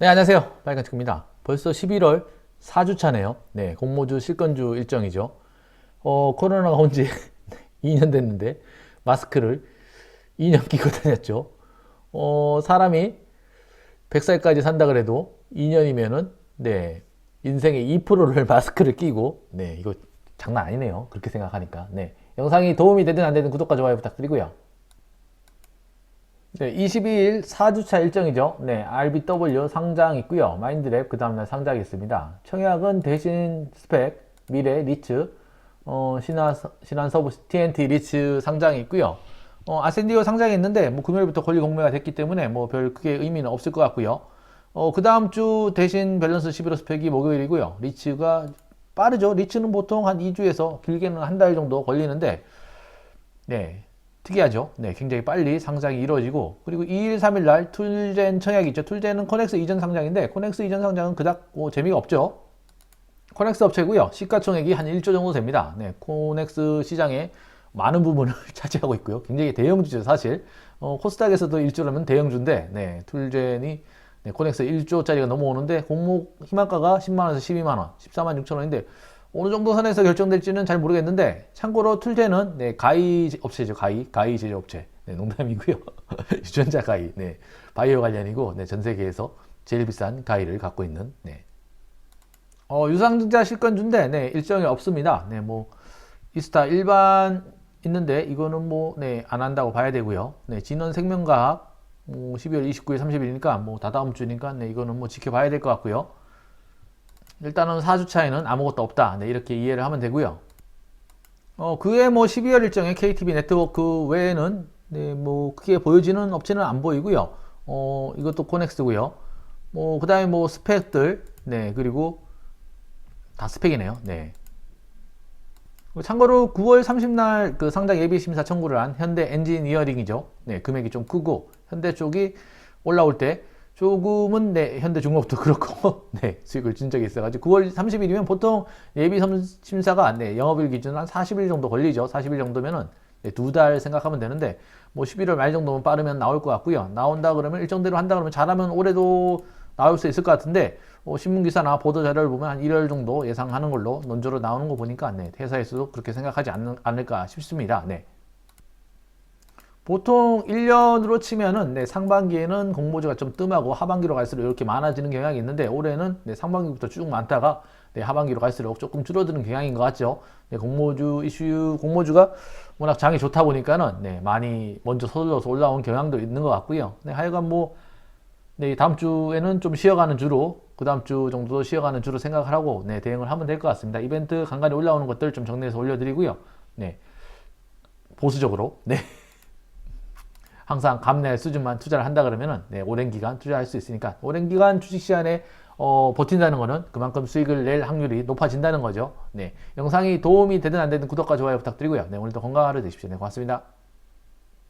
네, 안녕하세요. 빨간치입니다. 벌써 11월 4주차네요. 네, 공모주 실건주 일정이죠. 어, 코로나가 온 지 2년 됐는데, 마스크를 2년 끼고 다녔죠. 어, 사람이 100살까지 산다 그래도 2년이면은, 네, 인생의 2%를 마스크를 끼고, 네, 이거 장난 아니네요. 그렇게 생각하니까. 네, 영상이 도움이 되든 안 되든 구독과 좋아요 부탁드리고요. 네, 22일 4주차 일정이죠. 네, RBW 상장 있고요. 마인드랩 그 다음날 상장이 있습니다. 청약은 대신 스펙, 미래, 리츠, 어, 신한, 신한서브 TNT 리츠 상장이 있고요. 어, 아센디오 상장이 있는데 뭐 금요일부터 권리 공매가 됐기 때문에 뭐 별 크게 의미는 없을 것 같고요. 어, 그 다음 주 대신 밸런스 11호 스펙이 목요일이고요. 리츠가 빠르죠. 리츠는 보통 한 2주에서 길게는 한 달 정도 걸리는데 네, 특이하죠. 네, 굉장히 빨리 상장이 이루어지고 그리고 2일, 3일 날 툴젠 청약이 있죠. 툴젠은 코넥스 이전 상장인데 코넥스 이전 상장은 그닥 뭐 재미가 없죠. 코넥스 업체고요. 시가총액이 한 1조 정도 됩니다. 네, 코넥스 시장에 많은 부분을 차지하고 있고요. 굉장히 대형주죠, 사실. 어, 코스닥에서도 1조라면 대형주인데, 네, 툴젠이 네, 코넥스 1조짜리가 넘어오는데 공모 희망가가 10만 원에서 12만 원, 14만 6천 원인데 어느 정도 선에서 결정될지는 잘 모르겠는데 참고로 툴제는 네, 가이 업체죠 가이. 가이 제조업체. 네, 농담이고요. 유전자 가이. 네, 바이오 관련이고 네, 전 세계에서 제일 비싼 가이를 갖고 있는 네. 어, 유상증자 실건주인데 네, 일정이 없습니다. 네, 뭐 이스타 일반 있는데 이거는 뭐 네, 안 한다고 봐야 되고요. 네, 진원 생명과학 뭐 12월 29일 30일이니까? 뭐 다다음 주니까 네, 이거는 뭐 지켜봐야 될 것 같고요 일단은 4주차에는 아무것도 없다. 네, 이렇게 이해를 하면 되고요. 어, 그외 뭐 12월 일정에 KTV 네트워크 외에는 네, 뭐 크게 보여지는 업체는 안 보이고요. 어, 이것도 코넥스고요. 뭐 그다음에 뭐 스펙들 네, 그리고 다 스펙이네요. 네. 참고로 9월 30날 그 상장 예비 심사 청구를 한 현대 엔지니어링이죠. 네, 금액이 좀 크고 현대 쪽이 올라올 때 조금은 네, 현대중공업도 그렇고 네, 수익을 준 적이 있어가지고 9월 30일이면 보통 예비 심사가 네, 영업일 기준 한 40일 정도 걸리죠. 40일 정도면은 네, 두달 생각하면 되는데 뭐 11월 말 정도면 빠르면 나올 것 같고요. 나온다 그러면 일정대로 한다 그러면 잘하면 올해도 나올 수 있을 것 같은데 뭐 신문 기사나 보도 자료를 보면 한 1월 정도 예상하는 걸로 논조로 나오는 거 보니까 네, 회사에서도 그렇게 생각하지 않, 않을까 싶습니다. 네. 보통 1년으로 치면은 네, 상반기에는 공모주가 좀 뜸하고 하반기로 갈수록 이렇게 많아지는 경향이 있는데 올해는 네, 상반기부터 쭉 많다가 네, 하반기로 갈수록 조금 줄어드는 경향인 것 같죠. 네, 공모주 이슈 공모주가 워낙 장이 좋다 보니까는 네, 많이 먼저 서둘러서 올라온 경향도 있는 것 같고요. 네, 하여간 뭐 네, 다음 주에는 좀 쉬어가는 주로 그 다음 주 정도 쉬어가는 주로 생각을 하고 네, 대응을 하면 될 것 같습니다. 이벤트 간간히 올라오는 것들 좀 정리해서 올려드리고요. 네, 보수적으로 네. 항상 감내 수준만 투자를 한다 그러면은 네, 오랜 기간 투자할 수 있으니까 오랜 기간 주식 시간에 어, 버틴다는 거는 그만큼 수익을 낼 확률이 높아진다는 거죠. 네, 영상이 도움이 되든 안 되든 구독과 좋아요 부탁드리고요. 네, 오늘도 건강한 하루 되십시오. 네, 고맙습니다.